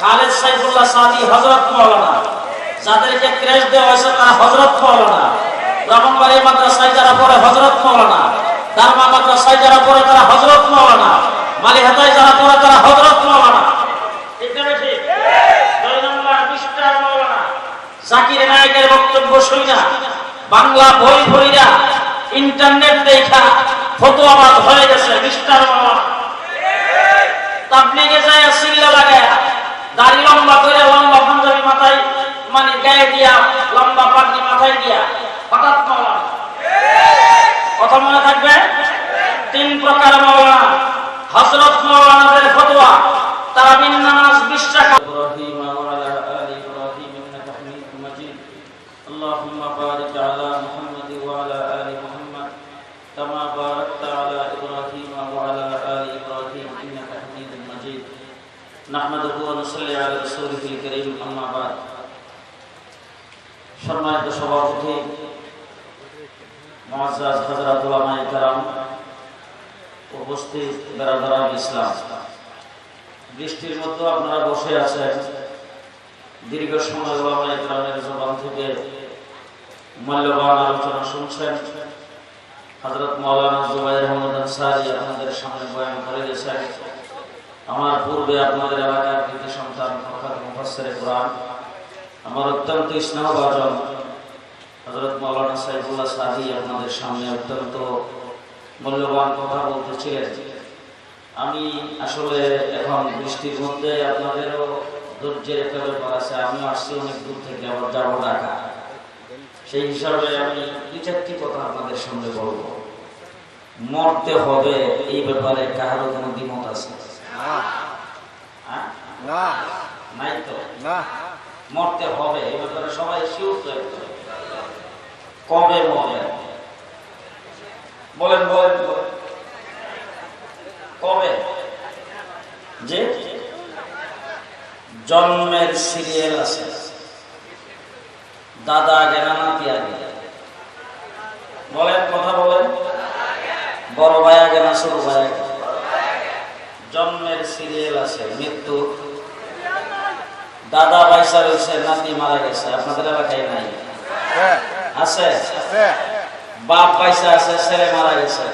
খালেদ সাইফুল্লাহ হজরত মৌলানা যাদেরকে ক্রেশ দেওয়া হয়েছে তারা হজরত মৌলানা ব্রাহ্মণবাড়ি মাদ্রাসায় যারা পড়ে হজরত মাদ্রাসায় যারা পড়ে তারা হজরত মালিহাতায় যারা পড়ে তারা হজরত মৌলানা জাকির নায়কের বক্তব্য শুই বাংলা বই বইরা ইন্টারনেট দেখা ফতোয়াবাদ হয়ে গেছে, মিস্টার মৌলানা তাবলিগে যায় সিল্লা দাড়ি লম্বা করে লম্বা পাঞ্জাবি মাথায় মানে গায়ে দিয়া লম্বা পাগড়ি মাথায় দিয়া হঠাৎ মাওলানা কথা মনে থাকবে তিন প্রকার মাওলানা হযরত মাওলানাদের ফতোয়া তারাবিন নামাজ বিশ টাকা ইব্রাহিম ওয়া আলা আলি ইব্রাহিম ইন্নাকা হামিদুম মাজিদ اللهم بارك على محمد وعلى آل محمد كما باركت على إبراهيم وعلى آل إبراهيم إنك حميد مجيد نحمده ونصلي على رسوله الكريم أما بعد সম্মানিত সভাপতি মুআজ্জাজ হযরত উলামায়ে কেরাম উপস্থিত বেরাদারাম ইসলাম বৃষ্টির মধ্যে আপনারা বসে আছেন দীর্ঘ সময় ওলামায়ে কেরামের জবান থেকে মূল্যবান আলোচনা শুনছেন হযরত মাওলানা জুবাইর আহমদ আনসারী আপনাদের সামনে বয়ান করে গেছেন আমার পূর্বে আপনাদের এলাকার কৃতি সন্তান প্রখ্যাত কোরআন, আমার অত্যন্ত স্নেহভাজন হযরত মাওলানা সাইফুল্লাহ সাদি আপনাদের সামনে অত্যন্ত মূল্যবান কথা বলতেছিলেন। আমি আসলে এখন বৃষ্টির মধ্যে আপনাদেরও ধৈর্যের একটা ব্যাপার আছে, আমিও আসছি অনেক দূর থেকে, আবার যাব ঢাকা। সেই হিসাবে আমি দুই চারটি কথা আপনাদের সামনে বলব। মরতে হবে এই ব্যাপারে কারও কোনো দ্বিমত আছে? না। নাই তো। না। মরতে হবে ব্যাপারে সবাই শিওর তো একদম। কবে মরবেন বলেন বলেন বলেন। কবে? যে জন্মের সিরিয়াল আছে। দাদা আগে না নাতি আগে বলেন কথা বলেন। বড় ভাই আগে না ছোট ভাই আগে জন্মের সিরিয়াল আছে মৃত্যু। দাদা পয়সা রয়েছে নাতি মারা গেছে আপনাদের এলাকায় নাই? হ্যাঁ। আছে? বাপ পয়সা আছে ছেলে মারা গেছে।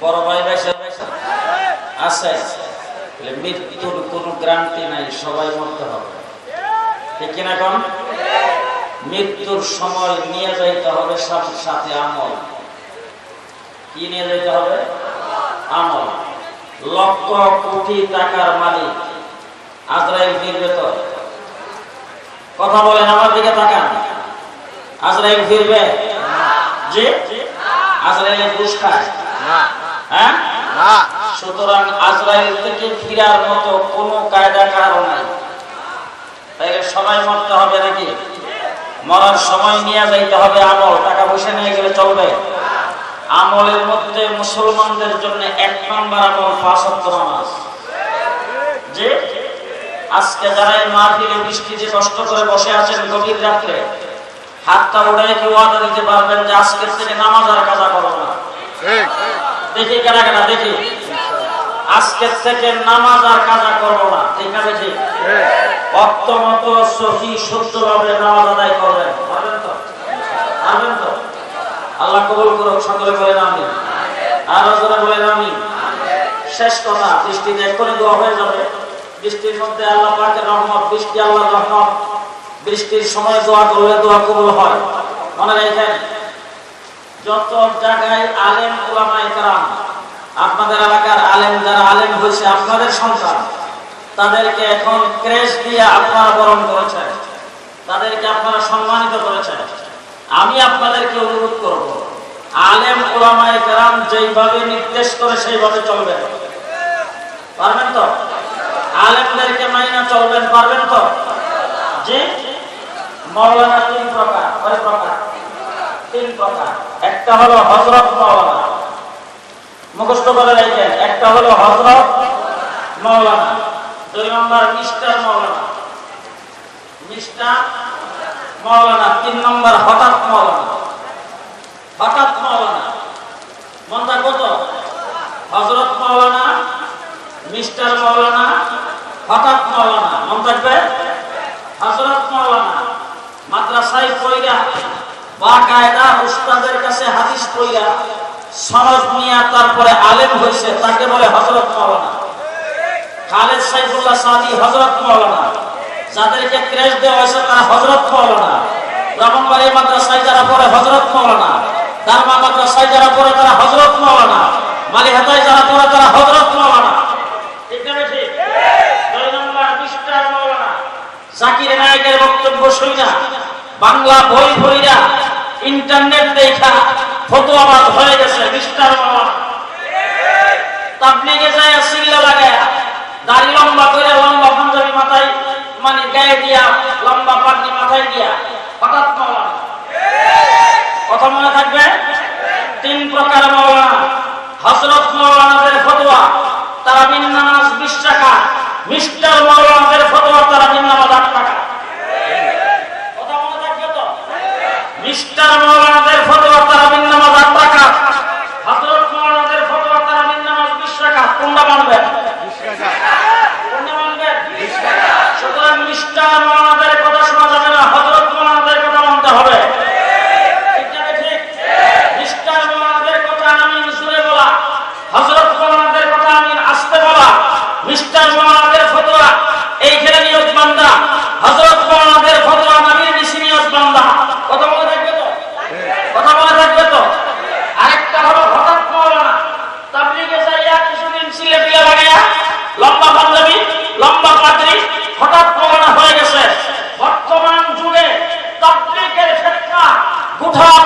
বড় ভাই পয়সা আছে? মৃত্যুর কোনো গ্রান্তি নাই সবাই মরতে হবে। ঠিক কিনা কোন? মৃত্যুর সময় নিয়ে যাইতে হবে সাথে সাথে আমল। কি নিয়ে যাইতে হবে? আমল। লক্ষ কোটি টাকার মালিক। আজরাইল ফিরবে তো? কথা বলেন আমার দিকে তাকান। আজরাইল ফিরবে? জি? আজরাইলের ঘুষ খায় হ্যাঁ? সুতরাং আজরাইল থেকে ফিরার মতো কোনো কায়দা কারণ নাই। তাইলে সবাই মরতে হবে নাকি? মরার সময় নিয়ে যাইতে হবে আমল। টাকা পয়সা নিয়ে গেলে চলবে। আমলের মধ্যে মুসলমানদের জন্য এক নম্বর আমল ওয়াক্ত নামাজ। যে? আজকে যারা এই মাহফিলে বৃষ্টিতে কষ্ট করে বসে আছেন গভীর রাত্রে হাতটা উড়ে কি ওয়াদা দিতে পারবেন যে আজকের থেকে নামাজ আর কাজা করো না? দেখি কারা কারা দেখি। আজকের থেকে নামাজ আর কাজা করব না। ঠিক দেখি ঠিক। অক্ত মতো সহি শুদ্ধভাবে নামাজ আদায় করবেন। পারবেন তো? পারবেন তো? আল্লাহ কবুল করুক, সকলে বলেন আমি আর জোরে বলেন আমি শেষ কথা বৃষ্টিতে এক্ষুনি দোয়া হয়ে যাবে। বৃষ্টির মধ্যে আল্লাহ পাকের রহমত, বৃষ্টি আল্লাহর রহমত। বৃষ্টির সময় দোয়া করলে দোয়া কবুল হয়। মনে রাখেন যত জায়গায় আলেম ওলামায়ে কেরাম, আপনাদের এলাকার আলেম যারা আলেম হয়েছে, আপনাদের সন্তান, তাদেরকে এখন ক্রেশ দিয়ে আপনারা বরণ করেছেন। তাদেরকে আপনারা সম্মানিত করেছেন। আমি আপনাদেরকে অনুরোধ করব, আলেম ওলামায়ে কেরাম যেইভাবে নির্দেশ করে সেইভাবে চলবেন। পারবেন তো? আলেমদেরকে মাইনা চলবেন, পারবেন তো? যে মৌলানা তিন প্রকার, কয় প্রকার? তিন প্রকার। একটা হলো হজরত মৌলানা। মুখস্থ করে রাখেন, একটা হলো হজরত মৌলানা। দুই নম্বর মিস্টার মৌলানা। মিস্টার মৌলানা তিন নম্বর হঠাৎ মৌলানা হঠাৎ মৌলানা মন থাকব তো হজরত মৌলানা মিস্টার মৌলানা হঠাৎ মাওলানা। মন থাকবে? হযরত মাওলানা, মাদ্রাসায় পড়িয়া বা কায়দা উস্তাদের কাছে হাদিস পড়িয়া সনদ নিয়ে তারপরে আলেম হয়েছে তাকে বলে হজরত মাওলানা। খালেদ সাইফুল্লাহ সাদি হজরত মাওলানা। যাদেরকে ক্রেশ দেওয়া হয়েছে, তারা হযরত মাওলানা। ব্রাহ্মণবাড়ি মাদ্রাসায় যারা পড়ে হযরত মাওলানা। দারমা মাদ্রাসায় যারা পড়ে, তারা হযরত মাওলানা। মালিহাতায় যারা পড়ে, তারা হজরত মাওলানা। না জাকির নায়কের বক্তব্য শুইনা। বাংলা বই পড়িরা ইন্টারনেট দেখা ফতোয়াবাদ হয়ে গেছে, মিস্টার তাবলিগে যায় সিল্লা লাগায়। দাড়ি লম্বা করে লম্বা পাঞ্জাবি মাথায় মানে গায়ে দিয়া, লম্বা পাগড়ি মাথায় দিয়া, হঠাৎ মাওলানা কথা মনে থাকবে? তিন প্রকার মাওলানা হযরত মাওলানাদের ফতোয়া তারা নামাজ বিশ টাকা। মিস্টার মাওলানাদের ফতোয়া তারা নামাজ আট টাকা। কথা মনে থাকবে তো? মিস্টার মাওলানাদের ফতোয়া তারা নামাজ আট টাকা। কথা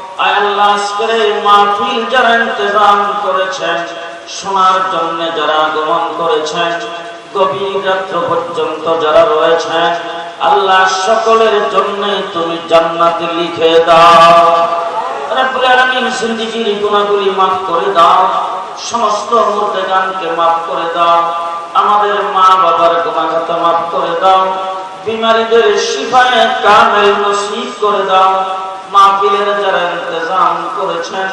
আল্লাহ জন্য যারা আগমন করেছেন পর্যন্ত যারা সকলের জন্য তুমি জান্নাতে লিখে করে দাও, সমস্ত মুর্দেগানকে করে দাও, আমাদের মা বাবার গুনাহ খাতা মাফ করে দাও, বিমারীদের শিফায়ে কামেল নসিব করে দাও, মাহফিলের যারা করেছেন।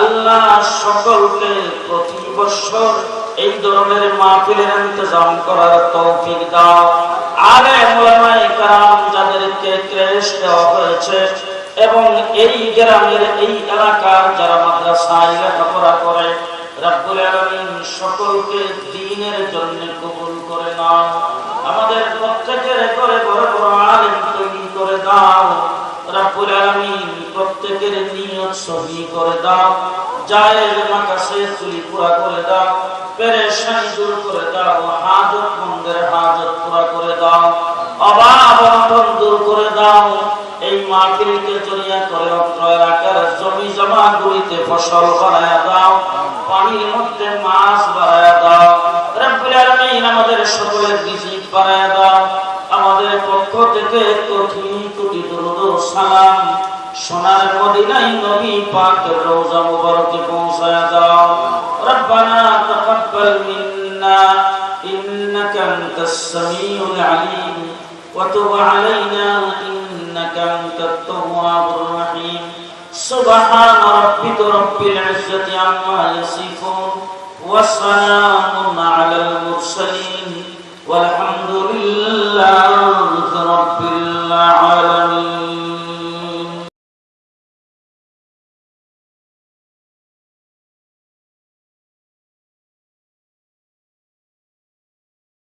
আল্লাহ সকলকে প্রতি বছর এই ধরনের মাহফিলের ইন্তজাম করার তৌফিক দাও। আলে মোলামায়ে কারাম যাদেরকে ক্রেশ দেওয়া হয়েছে এবং এই গ্রামের এই এলাকার যারা মাদ্রাসায় লেখাপড়া করে, রব্বুল আলামিন সকলকে দ্বীনের জন্য কবুল করে নাও। আমাদের প্রত্যেকের করে বড় বড় আলেম তৈরি করে দাও। প্রত্যেকের নিয়ত সহি করে দাও জায়েজ মাকাসে তুলি পুরা করে দাও, পেরেশানি দূর করে দাও, হাজত মন্দের হাজত পুরা করে দাও, অভাব অনটন দূর করে দাও, এই মাহফিলকে জড়িয়া করে অত্র এলাকার জমি জমা গুলিতে ফসল বাড়ায়া দাও, পানির মধ্যে মাছ বাড়ায়া দাও, রব্বুল আলামিন আমাদের সকলের রিজিক বাড়ায়া সালাম। সোনার মদিনায় নবী পাকের রওজা মুবারকে পৌঁছায়া দাও। রব্বানা তাকাব্বাল মিন্না, ইন্নাকা আনতাস সামিউল আলিম, ওয়া তুব আলাইনা, ইন্নাকা আনতাত তাওয়াবুর রহিম। সুবহান রাব্বিকা রব্বিল ইজ্জাতি আম্মা ইয়াসিফুন, ওয়া সালামুন আলাল মুরসালিন।